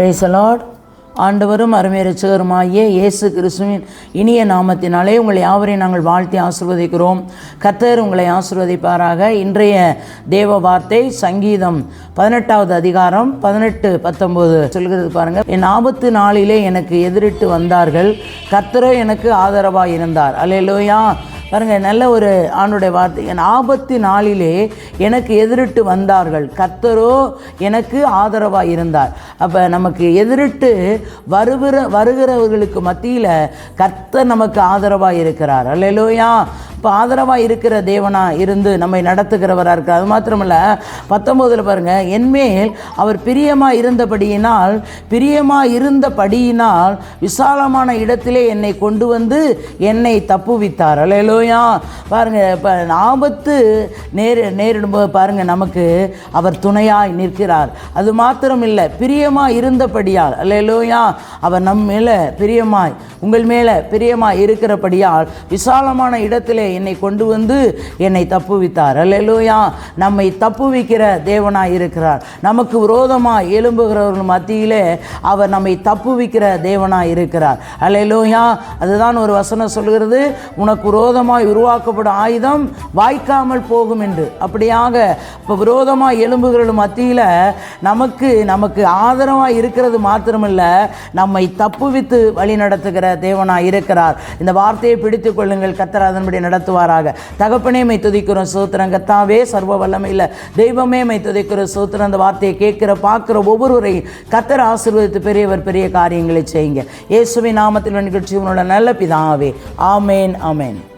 பிரேசலாட் ஆண்டவரும் அருமை ரட்சகருமாகிய இயேசு கிறிஸ்துவின் இனிய நாமத்தினாலே உங்களை யாவரையும் நாங்கள் வாழ்த்தி ஆசிர்வதிக்கிறோம். கர்த்தர் உங்களை ஆசிர்வதிப்பாராக. இன்றைய தேவ வார்த்தை சங்கீதம் பதினெட்டாவது அதிகாரம் பதினெட்டு பத்தொம்போது சொல்கிறது பாருங்கள். என் ஆபத்து நாளிலே எனக்கு எதிரிட்டு வந்தார்கள். கர்த்தரோ எனக்கு ஆதரவாக இருந்தார் அல்லேலூயா பாருங்கள் நல்ல ஒரு ஆண்டுடைய வார்த்தை. என் ஆபத்து நாளிலே எனக்கு எதிரிட்டு வந்தார்கள். கத்தரோ எனக்கு ஆதரவாக இருந்தார். அப்போ நமக்கு எதிரிட்டு வருகிற வருகிறவர்களுக்கு மத்தியில் கத்தர் நமக்கு ஆதரவாக இருக்கிறார். அல்லையிலோயா இப்போ ஆதரவாக இருக்கிற தேவனாக இருந்து நம்மை நடத்துகிறவராக இருக்கிறார் அது மாத்திரமல்ல பத்தொம்போதில் பாருங்கள் என்மேல் அவர் பிரியமாக இருந்தபடியினால் பிரியமாக இருந்தபடியினால் விசாலமான இடத்திலே என்னை கொண்டு வந்து என்னை தப்புவித்தார். அல்லேலூயா. பாருங்கள் இப்போ ஆபத்து நேர் நேரிடும்போது பாருங்கள் நமக்கு அவர் துணையாய் நிற்கிறார். அது மாத்திரம் இல்லை பிரியமாக இருந்தபடியால் அல்லேலூயா. அவர் நம் மேலே பிரியமாய் உங்கள் மேலே பிரியமாய் இருக்கிறபடியால் விசாலமான இடத்திலே என்னை கொண்டு வந்து என்னை தப்புவித்தார். அல்லையா நம்மை தப்புவிக்கிற தேவனாக இருக்கிறார். நமக்கு விரோதமாக எழும்புகிறவர்கள் மத்தியிலே அவர் நம்மை தப்புவிக்கிற தேவனாக இருக்கிறார். அல்லையா அதுதான் ஒரு வசனம் சொல்கிறது உனக்கு விரோதமாய் உருவாக்கப்படும் ஆயுதம் வாய்க்காமல் போகும் என்று. அப்படியாக இப்போ விரோதமாக எழும்புகிறவர்கள் மத்தியில் நமக்கு நமக்கு ஆதரவாக இருக்கிறது மாத்திரமல்ல நம்மை தப்புவித்து வழி நடத்துகிற தேவனாக இருக்கிறார். இந்த வார்த்தையை பிடித்துக் கொள்ளுங்கள். கத்தர் அதன்படி நடத்துவாராக. தகப்பனே மை துதிக்கிறோம் சோத்திரம் கத்தாவே சர்வ வல்லமையில். தெய்வமே மை துதிக்கிற சோத்திரம். அந்த வார்த்தையை கேட்கிற பார்க்குற ஒவ்வொருவரையும் கத்தர் ஆசீர்வதித்து பெரியவர் பெரிய காரியங்களை செய்யுங்க. இயேசுவின் நாமத்தில் நிகழ்ச்சி உன்னோட நல்ல பிதாவே. ஆமேன் ஆமேன்.